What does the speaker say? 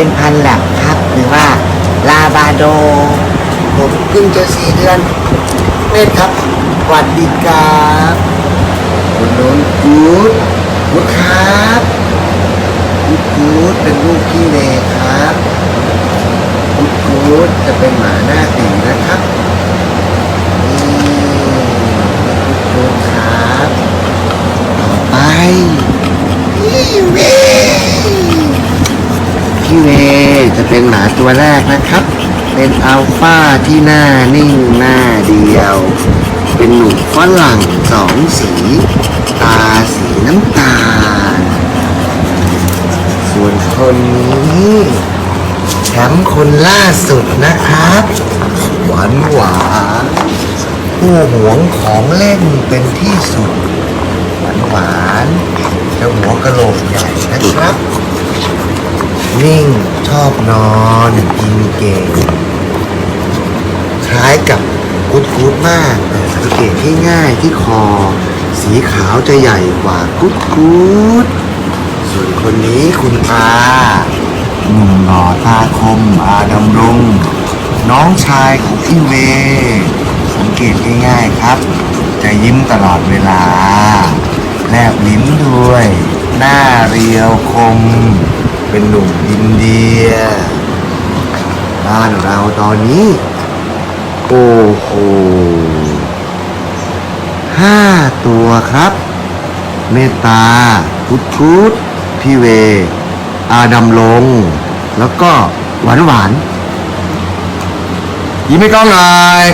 ็นพันแลบครับ หรือว่าลาบาโดผมเพิ่งจะสี่เดือนเมธครับสวัสดีครับคุณน้นกูดกูดครับกูดเป็นลูกพี่เลครับกูดกูดจะเป็นหมาหน้าตีนะครับนี่กูดกูดครับ ต่อไปพี่เว พี่เวจะเป็นหมาตัวแรกนะครับ เป็นอัลฟาที่หน้านิ่งหน้าเดียว เป็นหนุ่มฝรั่งสองสี ตาสีน้ำตาล ส่วนคนนี้แชมป์คนล่าสุดนะครับ หวานหวานผู้หวงของเล่นเป็นที่สุด หวานหวานๆจะหัวกระโหลกใหญ่นะครับ นิ่งชอบนอนกินเก่งคล้ายกับกุดกุดมากแต่สังเกตที่ง่ายที่คอ สีขาวจะใหญ่กว่ากุดกุดส่วนคนนี้คุณอาหนุ่มหล่อตาคมอาดำรงน้องชายของพี่เว สังเกตง่ายๆครับ จะยิ้มตลอดเวลา แลบลิ้นด้วย หน้าเรียวคม เป็นหนุ่มอินเดีย บ้านเราตอนนี้ โอ้โหห้าตัวครับ เมตตาพุทพุทพี่เว อาดำลง แล้วก็หวานหวานยิ้มไม่ต้องหน่อย